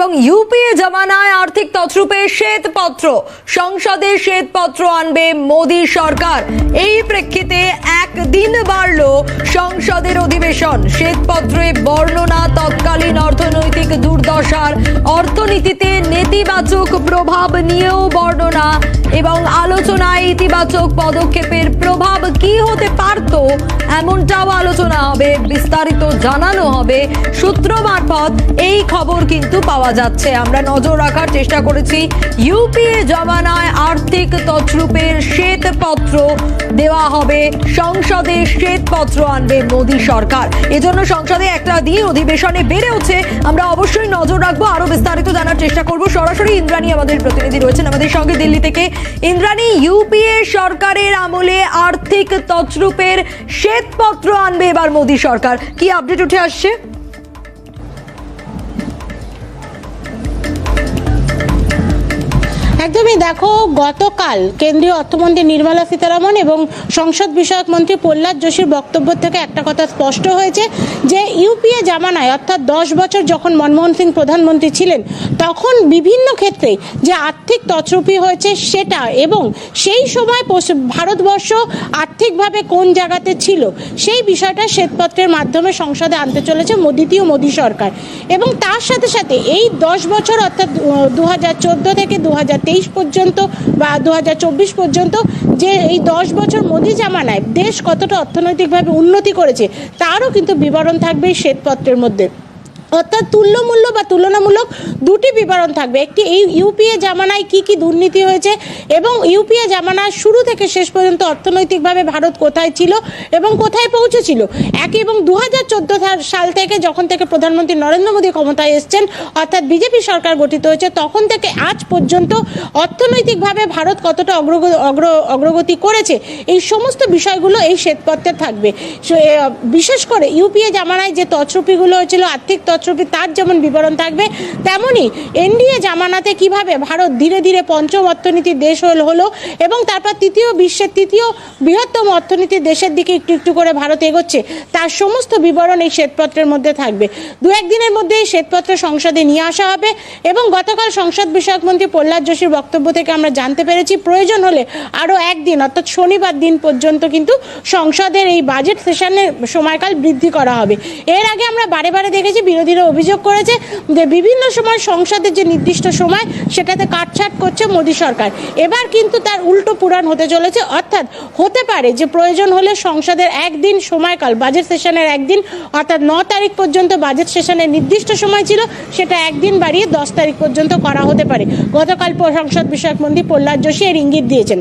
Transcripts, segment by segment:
এবং ইউপিএ জমানায় আর্থিক তছরূপে শ্বেতপত্র। সংসদে শ্বেতপত্র আনবে মোদী সরকার। এই প্রেক্ষিতে একদিন বাড়ল সংসদের অধিবেশন। শ্বেতপত্রে বর্ণনা তৎকালীন অর্থনৈতিক দুর্দশার। অর্থনীতিতে নেতিবাচক প্রভাব নিয়েও বর্ণনা এবং আলোচনায় ইতিবাচক পদক্ষেপের কি হতে পারত? এমনটাও আলোচনা হবে, বিস্তারিত জানানো হবে সূত্র মারফত। এই খবর কিন্তু পাওয়া যাচ্ছে। আমরা নজর রাখার চেষ্টা করেছি ইউপিএ জমানায় আর্থিক তছরূপের শ্বেতপত্র দেওয়া হবে। সংসদে শ্বেতপত্র আনবে মোদী সরকার। এজন্য সংসদে একটা দিন অধিবেশনে বেড়ে উঠছে আমরা অবশ্যই নজর রাখব, আরও বিস্তারিত জানার চেষ্টা করব। সরাসরি ইন্দ্রাণী আমাদের প্রতিনিধি রয়েছেন আমাদের সঙ্গে দিল্লি থেকে। ইন্দ্রাণী, ইউপিএ সরকারের আমলে আর্থিক তছরূপের শ্বেতপত্র আনবে এবার মোদী সরকার। কি আপডেট উঠে আসছে? একদমই দেখো, গতকাল কেন্দ্রীয় অর্থমন্ত্রী নির্মলা সীতারামন এবং সংসদ বিষয়ক মন্ত্রী প্রহ্লাদ যোশীর বক্তব্য থেকে একটা কথা স্পষ্ট হয়েছে যে, ইউপিএ জামানায় অর্থাৎ দশ বছর যখন মনমোহন সিং প্রধানমন্ত্রী ছিলেন, তখন বিভিন্ন ক্ষেত্রে যে আর্থিক তছরুপি হয়েছে সেটা এবং সেই সময় ভারতবর্ষ আর্থিকভাবে কোন জায়গাতে ছিল, সেই বিষয়টা শ্বেতপত্রের মাধ্যমে সংসদে আনতে চলেছে দ্বিতীয় মোদী সরকার। এবং তার সাথে সাথে এই দশ বছর অর্থাৎ দু হাজার চোদ্দ থেকে দু হাজার তেইশ পর্যন্ত বা দু হাজার চব্বিশ পর্যন্ত যে এই দশ বছর মোদী জামানায় দেশ কতটা অর্থনৈতিকভাবে উন্নতি করেছে, তারও কিন্তু বিবরণ থাকবে এই শ্বেতপত্রের মধ্যে। অর্থাৎ তুল্যমূল্য বা তুলনামূলক দুটি বিবরণ থাকবে। একটি এই ইউপিএ জামানায় কি কি দুর্নীতি হয়েছে এবং ইউপিএ জামানার শুরু থেকে শেষ পর্যন্ত অর্থনৈতিকভাবে ভারত কোথায় ছিল এবং কোথায় পৌঁছেছিল? এক এবং দু হাজার চোদ্দ সাল থেকে যখন থেকে প্রধানমন্ত্রী নরেন্দ্র মোদী ক্ষমতায় এসছেন, অর্থাৎ বিজেপি সরকার গঠিত হয়েছে, তখন থেকে আজ পর্যন্ত অর্থনৈতিকভাবে ভারত কতটা অগ্রগ অগ্র অগ্রগতি করেছে, এই সমস্ত বিষয়গুলো এই শ্বেতপত্রে থাকবে। বিশেষ করে ইউপিএ জামানায় যে তছরুপিগুলো হয়েছিল, আর্থিক তছরুপি তার যেমন বিবরণ থাকবে, তেমনই এনডিএ জামানাতে কীভাবে ভারত ধীরে ধীরে পঞ্চম অর্থনীতির দেশ হল- এবং তারপর তৃতীয় বিশ্বের তৃতীয় বৃহত্তম অর্থনীতির দেশের দিকে একটু একটু করে ভারত এগোচ্ছে, তার সমস্ত বিবরণ এই শ্বেতপত্রের মধ্যে থাকবে। দু একদিনের মধ্যে এই শ্বেতপত্র সংসদে নিয়ে আসা হবে এবং গতকাল সংসদ বিষয়ক মন্ত্রী প্রহ্লাদ যোশীর বক্তব্য থেকে আমরা জানতে পেরেছি, প্রয়োজন হলে আরও একদিন অর্থাৎ শনিবার দিন পর্যন্ত কিন্তু সংসদের এই বাজেট সেশনের সময়কাল বৃদ্ধি করা হবে। এর আগে আমরা বারে বারে দেখেছি বিরোধীরা অভিযোগ করেছে যে বিভিন্ন সময় সংসদের যে নির্দিষ্ট সময় সেটাতে কাটছাট করছে মোদী সরকার। এবার কিন্তু তার উল্টো পুরাণ হতে চলেছে। অর্থাৎ হতে পারে যে প্রয়োজন হলে সংসদের একদিন সময়কাল বাজেট সেশনের একদিন, অর্থাৎ ন তারিখ পর্যন্ত বাজেট সেশনের নির্দিষ্ট সময় ছিল, সেটা একদিন বাড়িয়ে দশ তারিখ পর্যন্ত করা হতে পারে। গতকাল সংসদ বিষয়ক মন্ত্রী প্রহ্লাদ যোশী এর ইঙ্গিত দিয়েছেন।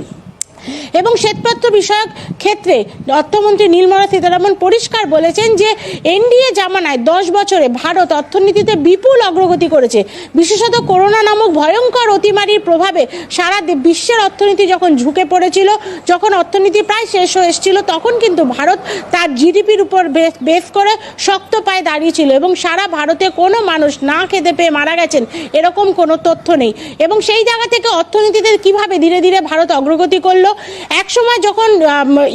এবং শ্বেতপত্র বিষয়ক ক্ষেত্রে অর্থমন্ত্রী নির্মলা সীতারামন পরিষ্কার বলেছেন যে এনডিএ জামানায় দশ বছরে ভারত অর্থনীতিতে বিপুল অগ্রগতি করেছে। বিশেষত করোনা নামক ভয়ঙ্কর অতিমারির প্রভাবে সারা বিশ্বের অর্থনীতি যখন ঝুঁকে পড়েছিল, যখন অর্থনীতি প্রায় শেষ হয়ে এসেছিল, তখন কিন্তু ভারত তার জিডিপির উপর বেস করে শক্ত পায়ে দাঁড়িয়েছিল এবং সারা ভারতে কোনো মানুষ না খেতে পেয়ে মারা গেছেন এরকম কোনো তথ্য নেই। এবং সেই জায়গা থেকে অর্থনীতিতে কীভাবে ধীরে ধীরে ভারত অগ্রগতি করল এক সময় যখন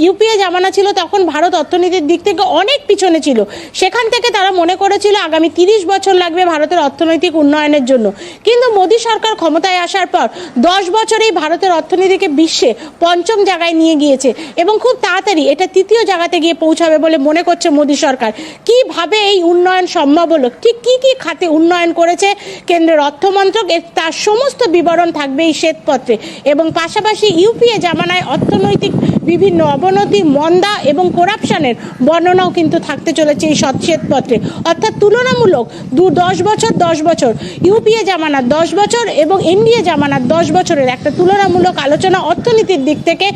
ইউপিএ জামানা ছিল, তখন ভারত অর্থনীতির দিক থেকে অনেক পিছনে ছিল। সেখান থেকে তারা মনে করেছিল, আগামী তিরিশ বছর লাগবে ভারতের অর্থনৈতিক উন্নয়নের জন্য। কিন্তু মোদী সরকার ক্ষমতায় আসার পর, দশ বছরেই ভারতের অর্থনীতিকে বিশ্বে পঞ্চম জায়গায় নিয়ে গিয়েছে এবং খুব তাড়াতাড়ি এটা তৃতীয় জায়গাতে গিয়ে পৌঁছাবে বলে মনে করছে মোদী সরকার। কীভাবে এই উন্নয়ন সম্ভব হলো? ঠিক কী কী খাতে উন্নয়ন করেছে কেন্দ্রের অর্থমন্ত্রক? তার সমস্ত বিবরণ থাকবে এই শ্বেতপত্রে। এবং পাশাপাশি ইউপিএ জামানায় অর্থনৈতিক বিভিন্ন অবনতি, মন্দা এবং করাপশানের বর্ণনাও কিন্তু থাকতে চলেছে এই শ্বেতপত্রে অর্থাৎ তুলনামূলক দু দশ বছর দশ বছর, ইউপিএ জামানার দশ বছর এবং এনডিএ জামানার দশ বছরের একটা তুলনামূলক আলোচনা অর্থনীতির দিক থেকে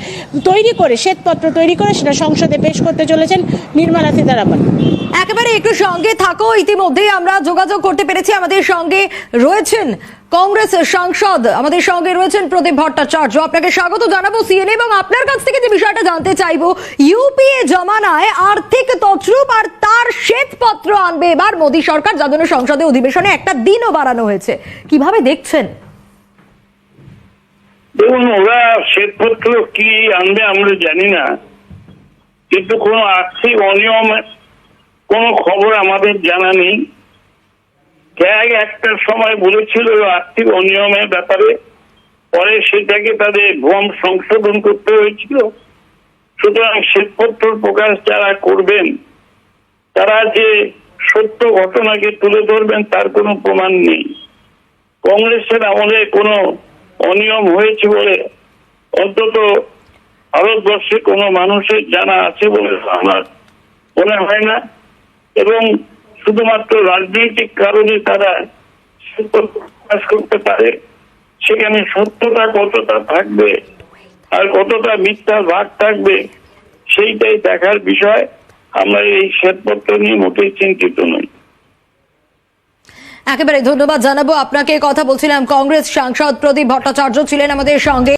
তৈরি করে, শ্বেতপত্র তৈরি করে সেটা সংসদে পেশ করতে চলেছেন নির্মলা সীতারামন। একেবারে একটু সঙ্গে থাকো, ইতিমধ্যেই আমরা যোগাযোগ করতে পেরেছি। আমাদের সঙ্গে রয়েছেন কংগ্রেস সাংসদ আমাদের সঙ্গে রয়েছেন প্রদীপ ভট্টাচার্য। আপনাকে স্বাগত জানাব সিএনএ এবং আপনার কাছ থেকে যে বিষয়টা জানতে চাইব ইউপিএ জমানায় আর্থিক তছরূপ আর তার শ্বেতপত্র আনবে এবার মোদী সরকার, যার জন্য সংসদে অধিবেশনে একটা দিনও বাড়ানো হয়েছে। কীভাবে দেখছেন? দেখুন, ওরা শ্বেতপত্র কি আনবে আমরা জানি না। কিন্তু কোনো আর্থিক অনিয়ম, কোনো খবর আমাদের জানা নেই। ক্যাগ একটা সময় বলেছিল আর্থিক অনিয়মের ব্যাপারে। পরে সেটাকে তাদের ভ্রম সংশোধন করতে হয়েছিল। সুতরাং শ্বেতপত্র প্রকাশ যারা করবেন, তারা যে সত্য ঘটনাকে তুলে ধরবেন তার কোনো প্রমাণ নেই। কংগ্রেসের আমলে কোনো অনিয়ম হয়েছে বলে অন্তত ভারতবর্ষে কোনো মানুষের জানা আছে বলে আমার মনে হয় না। এবং শুধুমাত্র রাজনৈতিক কারণে তারা প্রকাশ করতে পারে, সেখানে সত্যতা কতটা থাকবে আর কতটা মিথ্যার ভাগ থাকবে, সেইটাই দেখার বিষয়। আমরা এই শ্বেতপত্র নিয়ে মোটেই চিন্তিত নই। একেবারে ধন্যবাদ জানাব। আপনাকে কথা বলছিলাম। কংগ্রেস সাংসদ প্রদীপ ভট্টাচার্য ছিলেন আমাদের সঙ্গে।